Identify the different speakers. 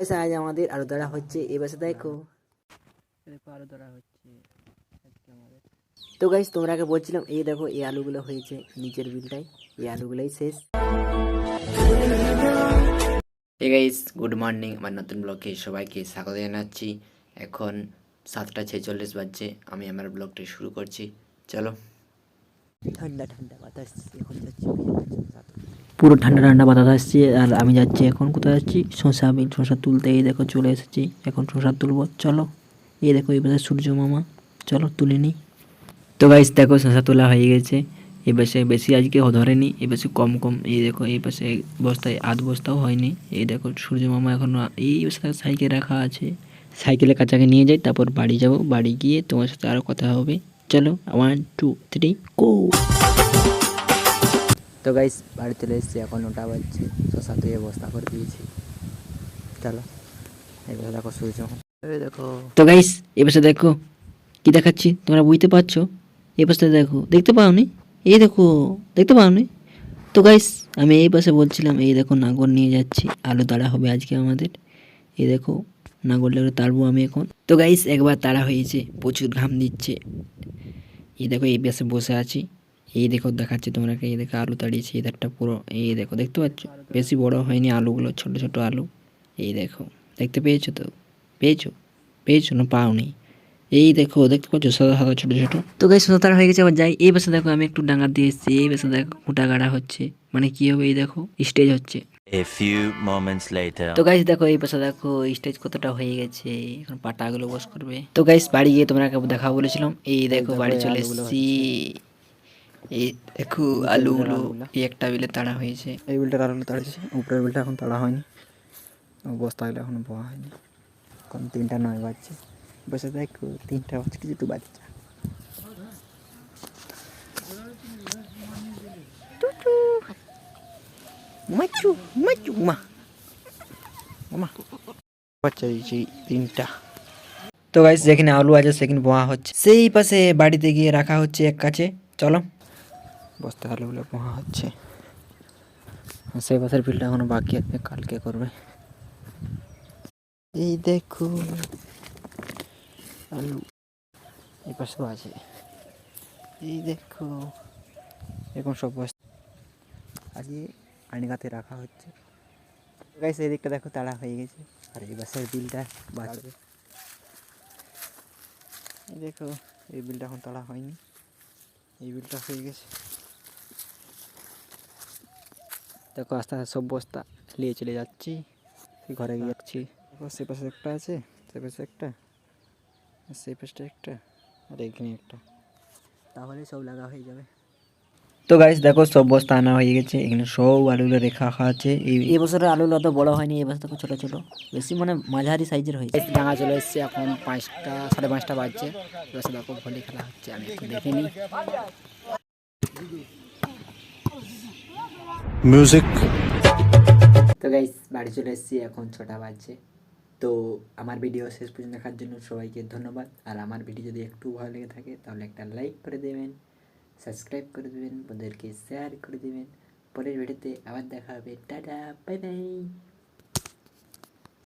Speaker 1: এসে আজ আমাদের আলু দাঁড়া হচ্ছে এ বসে দেখো।
Speaker 2: দেখো আলু ধরা হচ্ছে
Speaker 1: তো গাইস তোমরা আগে বলছিলাম এই দেখো এই আলুগুলো হয়েছে নিচের বিলটাই এই আলুগুলোই শেষ।
Speaker 3: হে গাইস গুড মর্নিং আমার নতুন ব্লগে সবাইকে স্বাগত জানাচ্ছি। এখন সাতটা ছেচল্লিশ বাজছে আমি আমার ব্লগটি শুরু করছি চলো।
Speaker 1: ঠান্ডা ঠান্ডা বাতাস এখন যাচ্ছি
Speaker 2: পুরো ঠান্ডা ঠান্ডা বাতাস আসছে আর আমি যাচ্ছি এখন কোথায় যাচ্ছি? শশা বিন শশা তুলতে এই দেখো চলে এসেছি। এখন শশা তুলবো। চলো, এই দেখো এই পাশে সূর্য মামা। চলো, তুলে নিই। তো গাইস দেখো শশা তোলা হয়ে গেছে। এই পাশে বেশি আজকে ধরেনি, এই পাশে কম কম। এই দেখো, এই পাশে বস্তায়, আধ বস্তাও হয়নি। এই দেখো সূর্য মামা এখন, এই সাইকেল রাখা আছে। সাইকেলে কাছাকে নিয়ে যাই, তারপর বাড়ি যাব। বাড়ি গিয়ে তোমার সাথে আরও কথা হবে। চলো ওয়ান টু থ্রি গো
Speaker 1: তো গাইস বাড়ি চলে এসেছি এখন ওটা বাজছে শশা ধুয়ে বস্তা করে দিয়েছি। চলো এবার দেখো সূর্য এই দেখো।
Speaker 2: তো গাইস এ পাশে দেখো কি দেখাচ্ছি? তোমরা বুঝতে পারছ? এ পাশে দেখো দেখতে পাওনি? এই দেখো দেখতে পাওনি? তো গাইস আমি এই পাশে বলছিলাম এই দেখো নাগর নিয়ে যাচ্ছি আলু তাড়া হবে আজকে আমাদের। এই দেখো নাগরটা তাড়বো আমি এখন। তো গাইস একবার তাড়া হয়েছে প্রচুর ঘাম দিচ্ছে। এই দেখো এই পাশে বসে আছি। এই দেখো দেখাচ্ছে তোমরা এই দেখো আলু তাড়িয়েছি এদারটা পুরো, এই দেখো দেখতে পাচ্ছ? বেশি বড় হয়নি আলুগুলো, ছোট ছোট আলু। এই দেখো, দেখতে পেয়েছ তো? পেয়েছ? পেয়েছ না পাওনি এই দেখো, দেখতে পাচ্ছ? সাদা সাদা, ছোটো ছোটো। তো গাই সাদা হয়ে গেছে আবার যাই। এই পাশে দেখো আমি একটু ডাঙ্গা দিয়ে এসেছি। এই পাশে দেখো খুঁটা গাড়া হচ্ছে। মানে কী হবে এই দেখো? স্টেজ হচ্ছে।
Speaker 4: A few moments later.
Speaker 2: তো গাইস দেখো এই পাশে দেখো স্টেজ কতটা হয়ে গেছে। এখন পাটাগুলো বস করবে। তো গাইস বাড়ি গিয়ে তোমরা দেখা বলেছিলাম। এই দেখো বাড়ি চলে এসেছি। এই দেখো আলুগুলো এই একটা বিলে তাড়া হয়েছে।
Speaker 1: এই বিলটা আলু তাড়িয়েছি উপরের বিলটা এখন তাড়া হয়নি। বস্তাগুলো এখনও বোয়া হয়নি। এখন তিনটা নয় বাজছে। বসে দেখো তিনটা বাজছে কিছু তো বাচ্চা মাচু মাচু মা মা বাচ্চা দিয়েছি তিনটা তো গাইস যেখানে আলু আছে, সেখানে বোয়া হচ্ছে। সেই পাশে বাড়িতে গিয়ে রাখা হচ্ছে এক কাছে। চলো। বস্তা আলুগুলো বোয়া হচ্ছে। সেই পাশের বিলটা এখনও বাকি আছে, কালকে করবে। এই দেখো, আলু। এই পাশেও আছে। এই দেখো এখন সব বস্তা। আজকে আনিগাতে রাখা হচ্ছে। গাইস এই দিকটা দেখো, তাড়া হয়ে গেছে। আর এই বাসের বিলটা বাঁচবে। দেখো, এই বিলটা এখন তাড়া হয়নি। এই বিলটা হয়ে গেছে। দেখো, আস্তে আস্তে সব বস্তা নিয়ে চলে যাচ্ছি। ঘরে গিয়ে যাচ্ছি সে পাশে একটা আছে, সে পাশে একটা, আর সেই পাশটা একটা, আর এখানে একটা। তাহলে সব লাগা হয়ে যাবে। তো গাইস দেখো সব বস্তা আনা হয়ে গেছে। এখানে সব আলুগুলো রেখা আছে।
Speaker 2: এই বছরের আলুগুলো অত বড় হয়নি এই বছর দেখো ছোটো ছোটো। বেশি মানে মাঝারি সাইজের হয়েছে। ডাঙা চলে এসছে এখন পাঁচটা সাড়ে পাঁচটা বাজছে। এবার দেখো ভলি খেলা হচ্ছে আমি একটু দেখে নিই।
Speaker 4: Music.
Speaker 1: তো গাইস বাড়ি চলে এসেছি এখন ছটা বাজছে। তো আমার ভিডিও শেষ পর্যন্ত দেখার জন্য সবাইকে ধন্যবাদ। আর আমার ভিডিও যদি একটু ভালো লেগে থাকে তাহলে একটা লাইক করে দেবেন। সাবস্ক্রাইব করে দেবেন ওদেরকে শেয়ার করে দেবেন পরের ভিডিওতে আবার দেখা হবে টাটা বাই বাই